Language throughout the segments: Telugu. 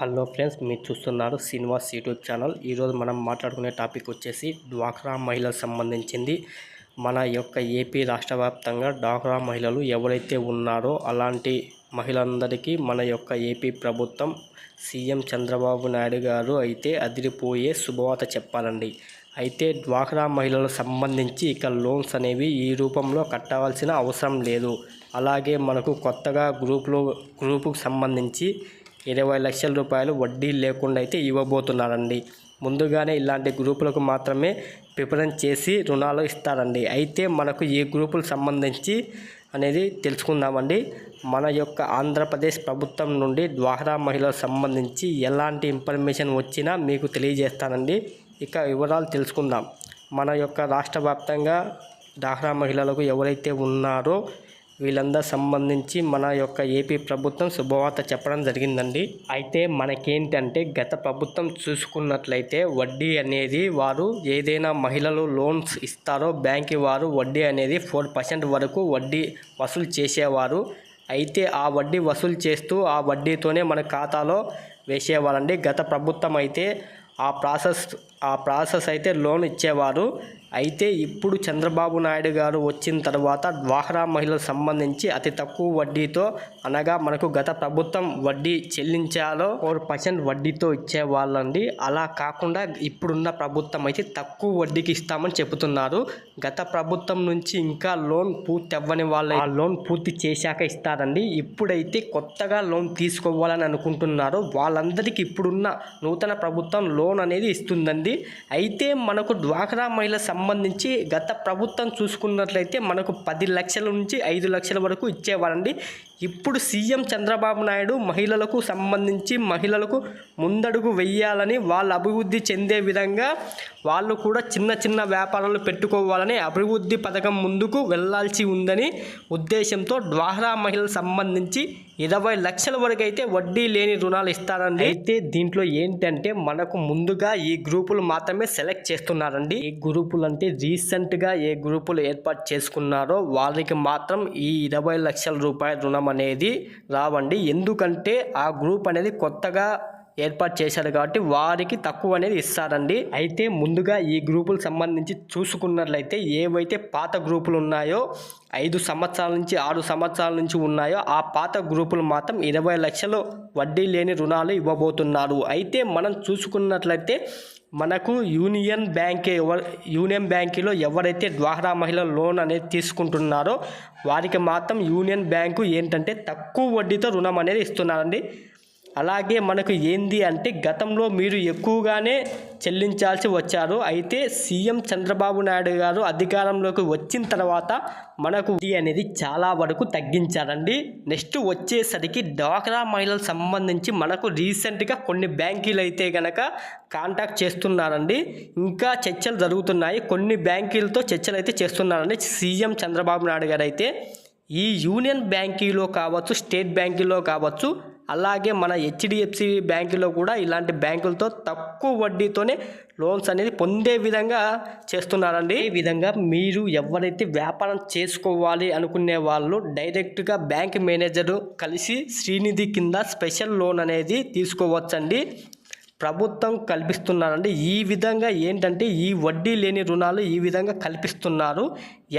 హలో ఫ్రెండ్స్ మీరు చూస్తున్నారు శ్రీనివాస్ యూట్యూబ్ ఛానల్. ఈరోజు మనం మాట్లాడుకునే టాపిక్ వచ్చేసి డ్వాక్రా మహిళలకు సంబంధించింది. మన యొక్క ఏపీ రాష్ట్ర వ్యాప్తంగా డ్వాక్రా మహిళలు ఎవరైతే ఉన్నారో అలాంటి మహిళలందరికీ మన యొక్క ఏపీ ప్రభుత్వం సీఎం చంద్రబాబు నాయుడు గారు అయితే అదిరిపోయే శుభవార్త చెప్పాలండి. అయితే డ్వాక్రా మహిళలకు సంబంధించి ఇక లోన్స్ అనేవి ఈ రూపంలో కట్టవలసిన అవసరం లేదు. అలాగే మనకు కొత్తగా గ్రూపులో గ్రూపుకు సంబంధించి ఇరవై లక్షల రూపాయలు వడ్డీ లేకుండా అయితే ఇవ్వబోతున్నారండి. ముందుగానే ఇలాంటి గ్రూపులకు మాత్రమే ప్రిఫరెన్స్ చేసి రుణాలు ఇస్తారండి. అయితే మనకు ఈ గ్రూపులకు సంబంధించి అనేది తెలుసుకుందామండి. మన యొక్క ఆంధ్రప్రదేశ్ ప్రభుత్వం నుండి డ్వాక్రా మహిళలకు సంబంధించి ఎలాంటి ఇన్ఫర్మేషన్ వచ్చినా మీకు తెలియజేస్తానండి. ఇక వివరాలు తెలుసుకుందాం. మన యొక్క రాష్ట్ర వ్యాప్తంగా డ్వాక్రా మహిళలకు ఎవరైతే ఉన్నారో వీళ్ళందరూ సంబంధించి మన యొక్క ఏపీ ప్రభుత్వం శుభవార్త చెప్పడం జరిగిందండి. అయితే మనకేంటంటే గత ప్రభుత్వం చూసుకున్నట్లయితే వడ్డీ అనేది వారు ఏదైనా మహిళలు లోన్స్ ఇస్తారో బ్యాంక్ వారు వడ్డీ అనేది ఫోర్ పర్సెంట్ వరకు వడ్డీ వసూలు చేసేవారు. అయితే ఆ వడ్డీ వసూలు చేస్తూ ఆ వడ్డీతోనే మన ఖాతాలో వేసేవారండి. గత ప్రభుత్వం అయితే ఆ ప్రాసెస్ ఆ ప్రాసెస్ అయితే లోన్ ఇచ్చేవారు. అయితే ఇప్పుడు చంద్రబాబు నాయుడు గారు వచ్చిన తర్వాత డ్వాహ్రా మహిళలకు సంబంధించి అతి తక్కువ వడ్డీతో అనగా మనకు గత ప్రభుత్వం వడ్డీ చెల్లించాలో ఫోర్ పర్సెంట్ వడ్డీతో ఇచ్చేవాళ్ళండి. అలా కాకుండా ఇప్పుడున్న ప్రభుత్వం అయితే తక్కువ వడ్డీకి ఇస్తామని చెబుతున్నారు. గత ప్రభుత్వం నుంచి ఇంకా లోన్ పూర్తి అవ్వని వాళ్ళు ఆ లోన్ పూర్తి చేశాక ఇస్తారండి. ఇప్పుడైతే కొత్తగా లోన్ తీసుకోవాలని అనుకుంటున్నారు. వాళ్ళందరికీ ఇప్పుడున్న నూతన ప్రభుత్వం లోన్ లోన్ అనేది ఇస్తుందండి. అయితే మనకు డ్వాక్రా మహిళ సంబంధించి గత ప్రభుత్వం చూసుకున్నట్లయితే మనకు పది లక్షల నుంచి ఐదు లక్షల వరకు ఇచ్చేవారండి. ఇప్పుడు సీఎం చంద్రబాబు నాయుడు మహిళలకు సంబంధించి మహిళలకు ముందడుగు వెయ్యాలని వాళ్ళు అభివృద్ధి చెందే విధంగా వాళ్ళు కూడా చిన్న చిన్న వ్యాపారాలు పెట్టుకోవాలని అభివృద్ధి పథకం ముందుకు వెళ్ళాల్సి ఉందని ఉద్దేశంతో డ్వాక్రా మహిళలకు సంబంధించి ఇరవై లక్షల వరకు అయితే వడ్డీ లేని రుణాలు ఇస్తారండి. అయితే దీంట్లో ఏంటంటే మనకు ముందుగా ఈ గ్రూపులు మాత్రమే సెలెక్ట్ చేస్తున్నారండి. ఈ గ్రూపులు అంటే రీసెంట్గా ఏ గ్రూపులు ఏర్పాటు చేసుకున్నారో వాళ్ళకి మాత్రం ఈ ఇరవై లక్షల రూపాయల రుణం అనేది రావండి. ఎందుకంటే ఆ గ్రూప్ అనేది కొత్తగా ఏర్పాటు చేశారు కాబట్టి వారికి తక్కువ అనేది ఇస్తారండి. అయితే ముందుగా ఈ గ్రూపులకు సంబంధించి చూసుకున్నట్లయితే ఏవైతే పాత గ్రూపులు ఉన్నాయో ఐదు సంవత్సరాల నుంచి ఆరు సంవత్సరాల నుంచి ఉన్నాయో ఆ పాత గ్రూపులు మాత్రం ఇరవై లక్షలు వడ్డీ లేని రుణాలు ఇవ్వబోతున్నారు. అయితే మనం చూసుకున్నట్లయితే మనకు యూనియన్ బ్యాంకే ఎవరు యూనియన్ బ్యాంకులో ఎవరైతే ద్వారా మహిళ లోన్ అనేది తీసుకుంటున్నారో వారికి మాత్రం యూనియన్ బ్యాంకు ఏంటంటే తక్కువ వడ్డీతో రుణం అనేది ఇస్తున్నారండి. అలాగే మనకు ఏంది అంటే గతంలో మీరు ఎక్కువగానే చెల్లించాల్సి వచ్చారు. అయితే సీఎం చంద్రబాబు నాయుడు గారు అధికారంలోకి వచ్చిన తర్వాత మనకు వడ్డీ అనేది చాలా వరకు తగ్గించారండి. నెక్స్ట్ వచ్చేసరికి డ్వాక్రా మహిళలకు సంబంధించి మనకు రీసెంట్గా కొన్ని బ్యాంకీలు అయితే గనక కాంటాక్ట్ చేస్తున్నారండి. ఇంకా చర్చలు జరుగుతున్నాయి. కొన్ని బ్యాంకీలతో చర్చలు అయితే చేస్తున్నారండి సీఎం చంద్రబాబు నాయుడు గారు అయితే. ఈ యూనియన్ బ్యాంకీలో కావచ్చు స్టేట్ బ్యాంకీలో కావచ్చు అలాగే మన హెచ్డిఎఫ్సి బ్యాంకులో కూడా ఇలాంటి బ్యాంకులతో తక్కువ వడ్డీతోనే లోన్స్ అనేది పొందే విధంగా చేస్తున్నారండి. ఈ విధంగా మీరు ఎవరైతే వ్యాపారం చేసుకోవాలి అనుకునే వాళ్ళు డైరెక్ట్గా బ్యాంక్ మేనేజర్ కలిసి శ్రీనిధి కింద స్పెషల్ లోన్ అనేది తీసుకోవచ్చండి. ప్రభుత్వం కల్పిస్తున్నారండి. ఈ విధంగా ఏంటంటే ఈ వడ్డీ లేని రుణాలు ఈ విధంగా కల్పిస్తున్నారు.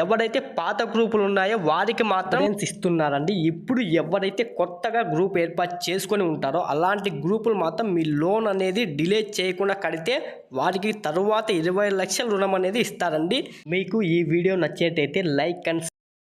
ఎవరైతే పాత గ్రూపులు ఉన్నాయో వారికి మాత్రం ఇస్తున్నారండి. ఇప్పుడు ఎవరైతే కొత్తగా గ్రూప్ ఏర్పాటు చేసుకొని ఉంటారో అలాంటి గ్రూపులు మాత్రం మీ లోన్ అనేది డిలే చేయకుండా కడితే వారికి తరువాత ఇరవై లక్షల రుణం అనేది ఇస్తారండి. మీకు ఈ వీడియో నచ్చేటైతే లైక్ అండ్